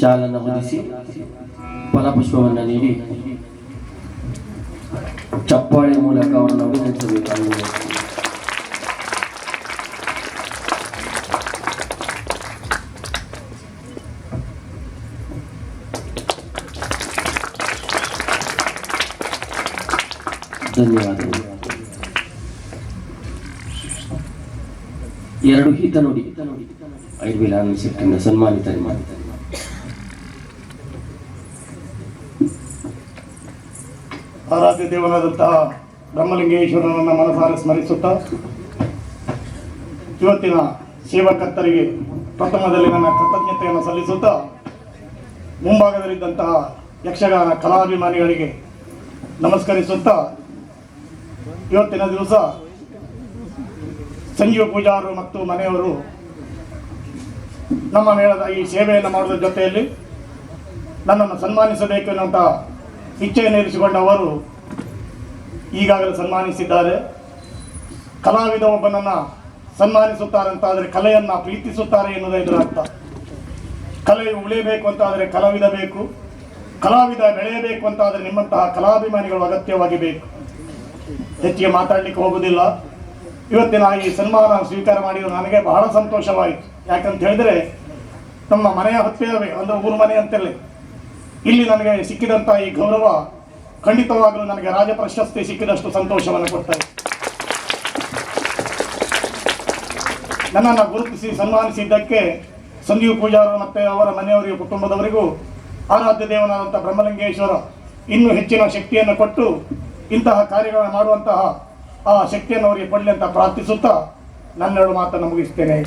ಶಾಲನ್ನು ಹೊದಿಸಿ ಫಲಪುಷ್ಪವನ್ನು ನೀಡಿ ಚಪ್ಪಾಳೆ ಮೂಲಕ ಅವರನ್ನು ಅಭಿನಂದಿಸಬೇಕಾಗಿದೆ ಧನ್ಯವಾದಗಳು ಎರಡು ಹಿತ ನುಡಿ ಐಡ್ವಿಲಾನ್ ಶೆಟ್ಟಿಂದ ಸನ್ಮಾನಿತರೆ ಮಾಡಿದ್ದಾರೆ ಆರಾಧ್ಯ ದೇವನಾದಂತಹ ಬ್ರಹ್ಮಲಿಂಗೇಶ್ವರನನ್ನು ಮನಸಾರೆ ಸ್ಮರಿಸುತ್ತಾ, ಇವತ್ತಿನ ಸೇವಕರ್ತರಿಗೆ ಪ್ರಥಮದಲ್ಲಿ ನನ್ನ ಕೃತಜ್ಞತೆಯನ್ನು ಸಲ್ಲಿಸುತ್ತಾ, ಮುಂಭಾಗದಲ್ಲಿದ್ದಂತಹ ಯಕ್ಷಗಾನ ಕಲಾಭಿಮಾನಿಗಳಿಗೆ ನಮಸ್ಕರಿಸುತ್ತಾ, ಇವತ್ತಿನ ದಿವಸ ಸಂಜೀವ ಪೂಜಾರರು ಮತ್ತು ಮನೆಯವರು ನಮ್ಮ ಮೇಳದ ಈ ಸೇವೆಯನ್ನು ಮಾಡುವ ಜೊತೆಯಲ್ಲಿ ನನ್ನನ್ನು ಸನ್ಮಾನಿಸಬೇಕು ಎನ್ನುವಂಥ ಇಚ್ಛೆಯನ್ನು ಇರಿಸಿಕೊಂಡ ಅವರು ಈಗಾಗಲೇ ಸನ್ಮಾನಿಸಿದ್ದಾರೆ. ಕಲಾವಿದ ಒಬ್ಬನನ್ನು ಆದರೆ ಕಲೆಯನ್ನು ಪ್ರೀತಿಸುತ್ತಾರೆ ಎನ್ನುವುದೇ ಇದರ ಅರ್ಥ. ಕಲೆ ಉಳಿಯಬೇಕು ಅಂತಾದರೆ ಕಲಾವಿದ ಬೇಕು. ಕಲಾವಿದ ಬೆಳೆಯಬೇಕು ಅಂತಾದರೆ ನಿಮ್ಮಂತಹ ಕಲಾಭಿಮಾನಿಗಳು ಅಗತ್ಯವಾಗಿ ಬೇಕು. ಹೆಚ್ಚಿಗೆ ಮಾತಾಡಲಿಕ್ಕೆ ಹೋಗುವುದಿಲ್ಲ. ಇವತ್ತಿನ ಈ ಸನ್ಮಾನ ಸ್ವೀಕಾರ ಮಾಡಿದ್ದು ನನಗೆ ಬಹಳ ಸಂತೋಷವಾಯಿತು. ಯಾಕಂತ ಹೇಳಿದ್ರೆ, ನಮ್ಮ ಮನೆಯ ಹತ್ತಿರವೇ, ಅಂದರೆ ಊರು ಮನೆ ಅಂತೇಳಿ ಇಲ್ಲಿ ನನಗೆ ಸಿಕ್ಕಿದಂಥ ಈ ಗೌರವ ಖಂಡಿತವಾಗಲೂ ನನಗೆ ರಾಜ ಪ್ರಶಸ್ತಿ ಸಿಕ್ಕಿದಷ್ಟು ಸಂತೋಷವನ್ನು ಕೊಡ್ತಾರೆ ನನ್ನನ್ನು ಗುರುತಿಸಿ ಸನ್ಮಾನಿಸಿದ್ದಕ್ಕೆ ಸಂಜೀವ್ ಪೂಜಾರು ಮತ್ತು ಅವರ ಮನೆಯವರಿಗೆ ಕುಟುಂಬದವರಿಗೂ ಆರಾಧ್ಯ ದೇವನಾದಂಥ ಬ್ರಹ್ಮಲಿಂಗೇಶ್ವರ ಇನ್ನೂ ಹೆಚ್ಚಿನ ಶಕ್ತಿಯನ್ನು ಕೊಟ್ಟು ಇಂತಹ ಕಾರ್ಯಗಳನ್ನು ಮಾಡುವಂತಹ ಆ ಶಕ್ತಿಯನ್ನು ಅವರಿಗೆ ಕೊಡಲಿ ಅಂತ ಪ್ರಾರ್ಥಿಸುತ್ತಾ ನನ್ನೆರಡು ಮಾತನ್ನು ಮುಗಿಸ್ತೇನೆ.